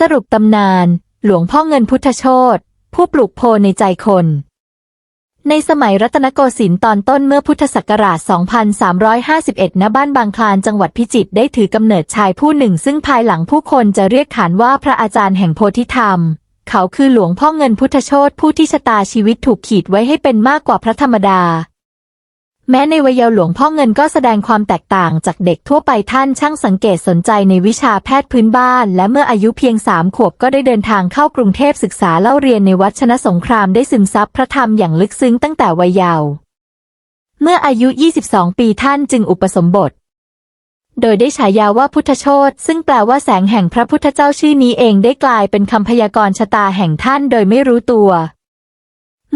สรุปตำนาน หลวงพ่อเงินพุทธโชตผู้ปลูกโพในใจคน ในสมัยรัตนโกสินทร์ตอนต้นเมื่อพุทธศักราช 2351 ณ บ้านบางคลานจังหวัดพิจิตรได้ถือกำเนิดชายผู้หนึ่ง ซึ่งภายหลังผู้คนจะเรียกขานว่าพระอาจารย์แห่งโพธิธรรม เขาคือหลวงพ่อเงินพุทธโชตผู้ที่ชะตาชีวิตถูกขีดไว้ให้เป็นมากกว่าพระธรรมดา แม้ในวัยเยาว์หลวงพ่อเงินก็แสดงความแตกต่างจากเด็กทั่วไปท่านช่างสังเกตสนใจในวิชาแพทย์พื้นบ้าน และเมื่ออายุเพียงสามขวบก็ได้เดินทางเข้ากรุงเทพศึกษาเล่าเรียนในวัดชนะสงครามได้ซึมซับพระธรรมอย่างลึกซึ้งตั้งแต่วัยเยาว์เมื่ออายุ 22 ปีท่านจึงอุปสมบท โดยได้ฉายาว่าพุทธโชตซึ่งแปลว่าแสงแห่งพระพุทธเจ้าชื่อนี้เองได้กลายเป็นคำพยากรณ์ชะตาแห่งท่านโดยไม่รู้ตัว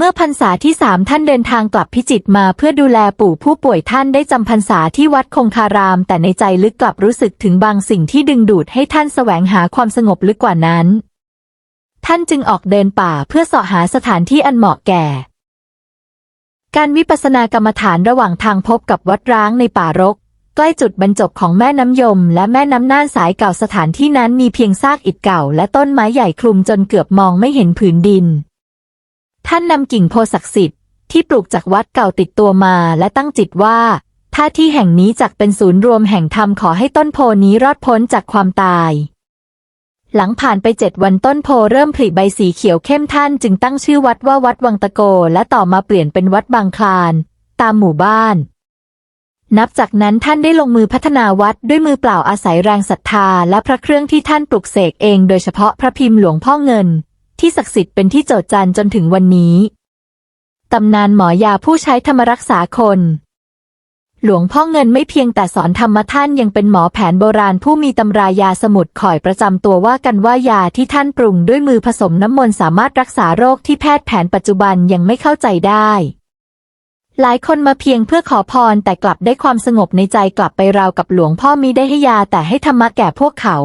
เมื่อพรรษาที่สามท่านเดินทางกลับพิจิตมาเพื่อดูแลปู่ผู้ป่วยท่านได้จำพรรษาที่วัดคงคาราม แต่ในใจลึกกลับรู้สึกถึงบางสิ่งที่ดึงดูดให้ท่านแสวงหาความสงบลึกกว่านั้น ท่านจึงออกเดินป่าเพื่อเสาะหาสถานที่อันเหมาะแก่ การวิปัสสนากรรมฐานระหว่างทางพบกับวัดร้างในป่ารก ใกล้จุดบรรจบของแม่น้ำยม และแม่น้ำน่านสายเก่าสถานที่นั้นมีเพียงซากอิฐเก่า และต้นไม้ใหญ่คลุมจนเกือบมองไม่เห็นผืนดิน ท่านนำกิ่งโพศักดิ์สิทธิ์ที่ปลูกจากวัดเก่าติดตัวมาและตั้งจิตว่าถ้าที่แห่งนี้จักเป็นศูนย์รวมแห่งธรรมขอให้ต้นโพนี้รอดพ้นจากความตาย หลังผ่านไปเจ็ดวันต้นโพเริ่มผลิใบสีเขียวเข้มท่านจึงตั้งชื่อวัดว่าวัดวังตะโก และต่อมาเปลี่ยนเป็นวัดบางคลาน ตามหมู่บ้าน นับจากนั้นท่านได้ลงมือพัฒนาวัดด้วยมือเปล่าอาศัยแรงศรัทธา และพระเครื่องที่ท่านปลุกเสกเอง โดยเฉพาะพระพิมพ์หลวงพ่อเงิน ที่ศักดิ์สิทธิ์เป็นที่โจษจันจนถึงวันนี้ ตำนานหมอยาผู้ใช้ธรรมรักษาคน หลวงพ่อเงินไม่เพียงแต่สอนธรรมท่านยังเป็นหมอแผนโบราณผู้มีตำรายาสมุดข่อยประจำตัวว่ากันว่ายาที่ท่านปรุงด้วยมือผสมน้ำมนต์สามารถรักษาโรคที่แพทย์แผนปัจจุบันยังไม่เข้าใจได้หลายคนมาเพียงเพื่อขอพรแต่กลับได้ความสงบในใจกลับไปราวกับหลวงพ่อมิได้ให้ยาแต่ให้ธรรมะแก่พวกเขา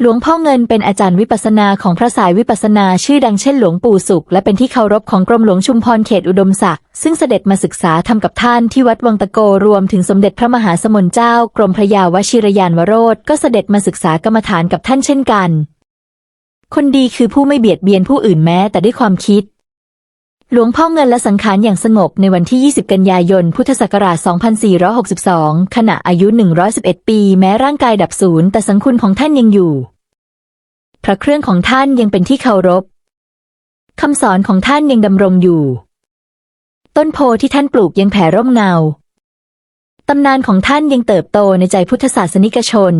หลวงพ่อเงินเป็นอาจารย์วิปัสนาของพระสายวิปัสนาชื่อดังเช่นหลวงปู่สุข และเป็นที่เคารพของกรมหลวงชุมพรเขตอุดมศักดิ์ซึ่งเสด็จมาศึกษาทำกับท่านที่วัดวังตะโกรวมถึงสมเด็จพระมหาสมณเจ้ากรมพระยาวชิรยานวโรธก็เสด็จมาศึกษากรรมฐานกับท่านเช่นกัน คนดีคือผู้ไม่เบียดเบียนผู้อื่นแม้แต่ด้วยความคิด หลวงพ่อเงินและสังขารอย่างสงบในวันที่ 20 กันยายน พุทธศักราช 2462 ขณะอายุ 111 ปี แม้ร่างกายดับสูญแต่สังคุณของท่านยังอยู่ พระเครื่องของท่านยังเป็นที่เคารพคำสอนของท่านยังดำรงอยู่ ต้นโพที่ท่านปลูกยังแผ่ร่มเงา ตำนานของท่านยังเติบโตในใจพุทธศาสนิกชน